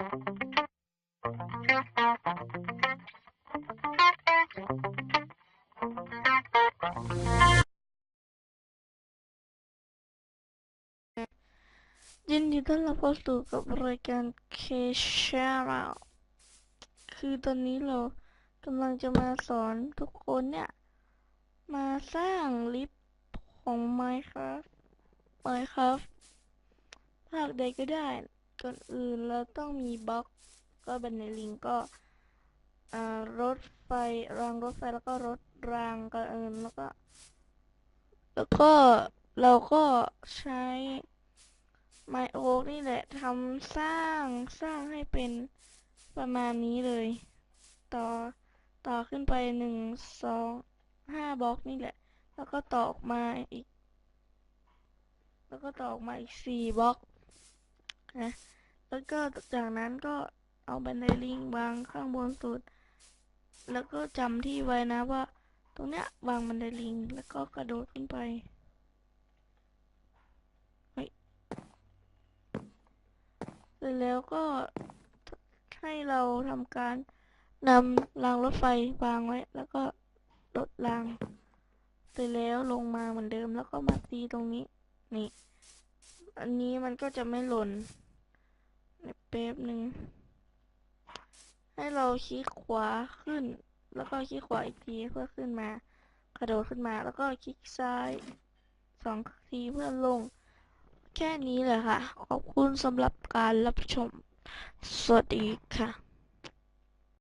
ยินดีต้อนรับเข้าสู่กับรายการ K Channel คือตอนนี้เรากำลังจะมาสอนทุกคนเนี่ย มาสร้างลิฟต์ของ Minecraft Minecraft ภาคใดก็ได้ ก่อนอื่นเราต้องมีบล็อกก็บันไดลิงก็รถไฟรางรถไฟแล้วก็รถรางก่อนอื่นแล้วก็ แล้วก็เราก็ใช้ไมโอนี่แหละทำสร้างสร้างให้เป็นประมาณนี้เลย ต่อต่อขึ้นไปหนึ่งสองห้าบล็อกนี่แหละ แล้วก็ต่อออกมาอีก แล้วก็ต่อออกมาอีกสี่บล็อกนะ แล้วก็จากนั้นก็เอาบันไดลิงวางข้างบนสุด แล้วก็จำที่ไว้นะว่า ตรงเนี้ยวางบันไดลิงแล้วก็กระโดดขึ้นไปเสร็จแล้วก็ให้เราทำการนำรางรถไฟวางไว้ แล้วก็ลดราง เสร็จแล้วลงมาเหมือนเดิมแล้วก็มาตีตรงนี้ นี่ อันนี้มันก็จะไม่หล่นใน แป๊บหนึ่ง ให้เราคลิกขวาขึ้น แล้วก็คลิกขวาอีกทีเพื่อขึ้นมากระโดดขึ้นมาแล้วก็คลิกซ้ายสองทีเพื่อลง แค่นี้เลยค่ะ ขอบคุณสำหรับการรับชม สวัสดีค่ะ